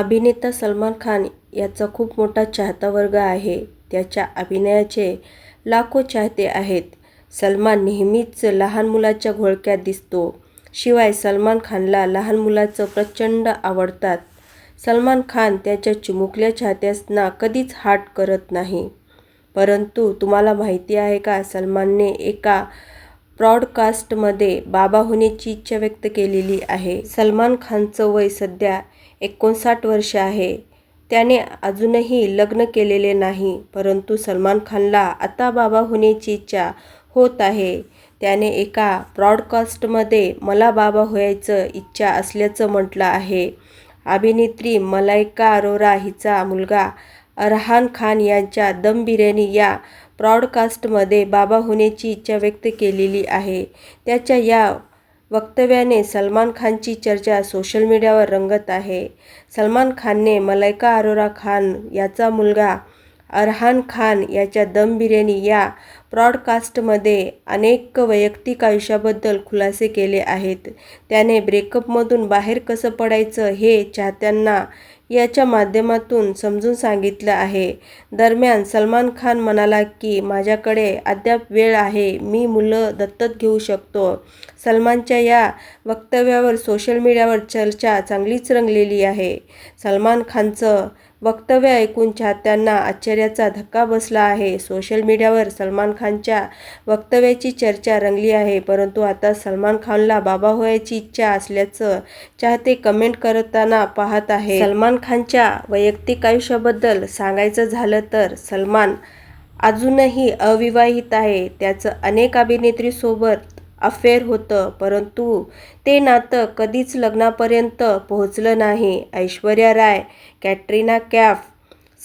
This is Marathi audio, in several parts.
अभिनेता सलमान खान याचा खूप मोठा चाहता वर्ग आहे. त्याच्या अभिनयाचे लाखो चाहते आहेत. सलमान नेहमीच लहान मुलाच्या घोळक्यात दिसतो. शिवाय सलमान खानला लहान मुलाचं प्रचंड आवडतात. सलमान खान त्याच्या चिमुकल्या चाहत्यांना कधीच हाट करत नाही. परंतु तुम्हाला माहिती आहे का सलमानने एका प्रॉडकास्टमध्ये बाबा होण्याची इच्छा व्यक्त केलेली आहे. सलमान खानचं वय सध्या एकोणसाठ वर्ष आहे. त्याने अजूनही लग्न केलेले नाही. परंतु सलमान खानला आता बाबा होण्याची इच्छा होत आहे. त्याने एका प्रॉडकास्टमध्ये मला बाबा व्हायचं इच्छा असल्याचं म्हटलं आहे. अभिनेत्री मलायका अरोरा हिचा मुलगा अरहान खान यांच्या दम बिर्याणी या प्रॉडकास्टमध्ये बाबा होण्याची इच्छा व्यक्त केलेली आहे. त्याच्या या वक्तव्याने सलमान खानची चर्चा सोशल मीडियावर रंगत आहे. सलमान खानने मलायका अरोरा खान याचा मुलगा अरहान खान याच्या दम बिर्याणी या प्रॉडकास्टमध्ये अनेक वैयक्तिक आयुष्याबद्दल खुलासे केले आहेत. त्याने ब्रेकअपमधून बाहेर कसं पडायचं हे चाहत्यांना याच्या माध्यमातून समजून सांगितलं आहे. दरम्यान सलमान खान म्हणाला की, माझ्याकडे अद्याप वेळ आहे. मी मुलं दत्तक घेऊ शकतो. सलमानच्या या वक्तव्यावर सोशल मीडियावर चर्चा चांगलीच रंगलेली आहे. सलमान खानचं वक्तव्य ऐकून चाहत्यांना आश्चर्याचा धक्का बसला आहे. सोशल मीडियावर सलमान खानच्या वक्तव्याची चर्चा रंगली आहे. परंतु आता सलमान खानला बाबा व्हायची इच्छा असल्याचं चाहते कमेंट करताना पाहत आहे सलमान खानच्या वैयक्तिक आयुष्याबद्दल सांगायचं झालं तर सलमान अजूनही अविवाहित आहे. त्याचं अनेक अभिनेत्रीसोबत अफेअर होतं. परंतु ते नातं कधीच लग्नापर्यंत पोहोचलं नाही. ऐश्वर्या राय, कॅटरिना कॅफ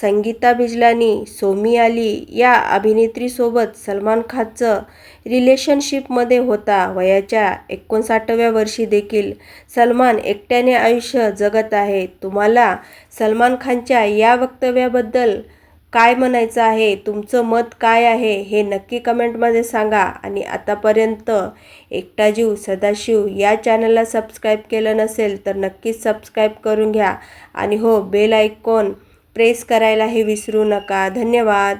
संगीता बिजलानी, सोमी अली या अभिनेत्रीसोबत सलमान खानचं रिलेशनशिपमध्ये होता. वयाच्या एकोणसाठव्या वर्षी देखील सलमान एकट्याने आयुष्य जगत आहे. तुम्हाला सलमान खानच्या या वक्तव्याबद्दल काय म्हणायचं आहे? तुमचं मत काय आहे हे नक्की कमेंटमध्ये सांगा. आणि आतापर्यंत एकटा जीव सदाशिव या चॅनलला सबस्क्राईब केलं नसेल तर नक्कीच सबस्क्राईब करून घ्या आणि हो बेल आयकॉन प्रेस करायलाही विसरू नका. धन्यवाद.